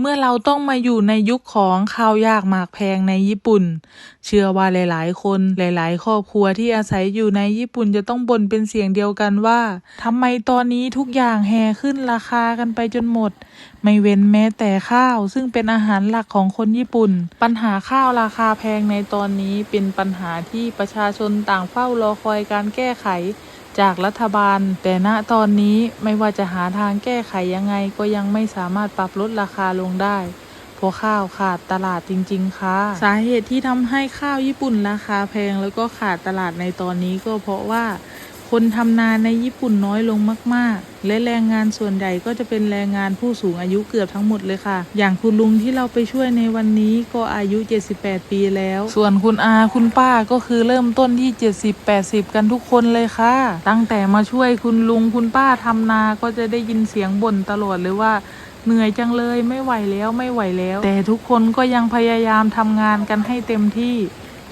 เมื่อเราต้องมาอยู่ในยุคของข้าวยากหมากแพงในญี่ปุ่น เชื่อว่าหลาย ๆ คนหลาย ๆ ครอบครัวที่อาศัยอยู่ในญี่ปุ่นจะต้องบ่นเป็นเสียงเดียวกันว่าทำไมตอนนี้ทุกอย่างแห่ขึ้นราคากันไปจนหมด ไม่เว้นแม้แต่ข้าว ซึ่งเป็นอาหารหลักของคนญี่ปุ่น ปัญหาข้าวราคาแพงในตอนนี้เป็นปัญหาที่ประชาชนต่างเฝ้ารอคอยการแก้ไข จากรัฐบาล แต่ณตอนนี้ไม่ว่าจะหาทางแก้ไขยังไงก็ยังไม่สามารถปรับลดราคาลงได้เพราะข้าวขาดตลาดจริง ๆ ค่ะ สาเหตุที่ทำให้ข้าวญี่ปุ่นราคาแพงแล้วก็ขาดตลาดในตอนนี้ก็เพราะว่า คนทำนาในญี่ปุ่นน้อยลงมาก ๆ และแรงงานส่วนใหญ่ก็จะเป็นแรงงานผู้สูงอายุเกือบทั้งหมดเลยค่ะ อย่างคุณลุงที่เราไปช่วยในวันนี้ก็อายุ 78 ปีแล้ว ส่วนคุณอาคุณป้าก็คือเริ่มต้นที่ 70-80 กันทุกคนเลยค่ะ ตั้งแต่มาช่วยคุณลุงคุณป้าทำนาก็จะได้ยินเสียงบ่นตลอดเลยว่าเหนื่อยจังเลยไม่ไหวแล้วไม่ไหวแล้ว แต่ทุกคนก็ยังพยายามทำงานกันให้เต็มที่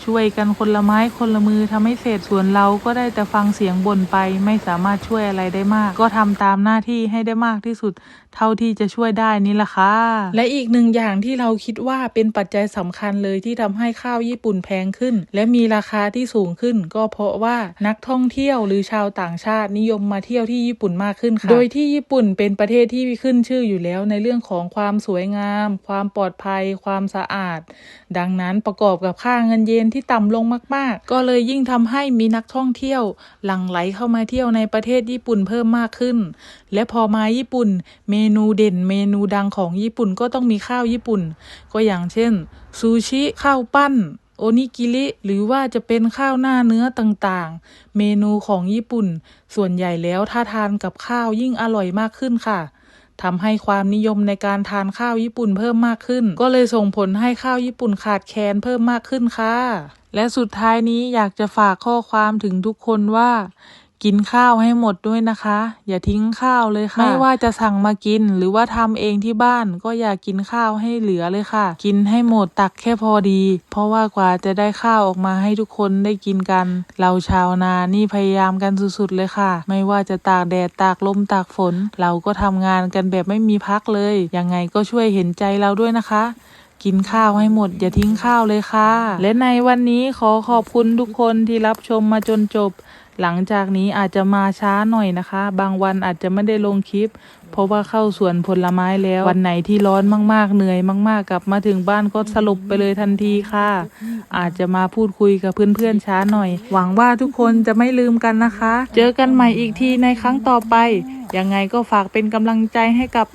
ช่วยกันคนละไม้คนละมือทำให้เสร็จส่วนเราก็ได้แต่ฟังเสียงบ่นไป ไม่สามารถช่วยอะไรได้มาก ก็ทำตามหน้าที่ให้ได้มากที่สุด เท่าที่จะช่วยได้นี่แหละค่ะ และอีกหนึ่งอย่างที่เราคิดว่าเป็นปัจจัยสำคัญเลยที่ทำให้ข้าวญี่ปุ่นแพงขึ้น และมีราคาที่สูงขึ้น ก็เพราะว่านักท่องเที่ยวหรือชาวต่างชาตินิยมมาเที่ยวที่ญี่ปุ่นมากขึ้นค่ะ โดยที่ญี่ปุ่นเป็นประเทศที่ขึ้นชื่ออยู่แล้วในเรื่องของความสวยงาม ความปลอดภัย ความสะอาด ดังนั้นประกอบกับค่าเงินเยนที่ต่ำลงมากๆ ก็เลยยิ่งทำให้มีนักท่องเที่ยว หลั่งไหลเข้ามาเที่ยวในประเทศญี่ปุ่นเพิ่มมากขึ้น และพอมาญี่ปุ่น เมนูเด่นเมนูดังของญี่ปุ่นก็ต้องมีข้าวญี่ปุ่น ก็อย่างเช่นซูชิข้าวปั้นโอนิกิริหรือว่าจะเป็นข้าวหน้าเนื้อต่างๆ เมนูของญี่ปุ่น ส่วนใหญ่แล้วถ้าทานกับข้าวยิ่งอร่อยมากขึ้นค่ะ ทำให้ความนิยมในการทานข้าวญี่ปุ่นเพิ่มมากขึ้น ก็เลยส่งผลให้ข้าวญี่ปุ่นขาดแคลนเพิ่มมากขึ้นค่ะและสุดท้ายนี้อยากจะฝากข้อความถึงทุกคนว่า กินข้าวให้หมดด้วยนะคะ อย่าทิ้งข้าวเลยค่ะ ไม่ว่าจะสั่งมากิน หรือว่าทำเองที่บ้านก็อย่ากินข้าวให้เหลือเลยค่ะ กินให้หมดตักแค่พอดี เพราะว่ากว่าจะได้ข้าวออกมาให้ทุกคนได้กินกัน เราชาวนานี่พยายามกันสุดๆเลยค่ะ ไม่ว่าจะตากแดดตากลมตากฝน เราก็ทำงานกันแบบไม่มีพักเลยยังไงก็ช่วยเห็นใจเราด้วยนะคะ กินข้าวให้หมด อย่าทิ้งข้าวเลยค่ะ และในวันนี้ขอขอบคุณทุกคนที่รับชมมาจนจบ หลังจากนี้อาจจะมาช้าหน่อยนะคะ บางวันอาจจะไม่ได้ลงคลิป เพราะว่าเข้าสวนผลไม้แล้ว วันไหนที่ร้อนมากๆเหนื่อยมากๆกลับมาถึงบ้านก็สลบไปเลยทันทีค่ะ อาจจะมาพูดคุยกับเพื่อนๆช้าหน่อย หวังว่าทุกคนจะไม่ลืมกันนะคะ เจอกันใหม่อีกทีในครั้งต่อไปยังไงก็ฝากเป็นกำลังใจให้กับ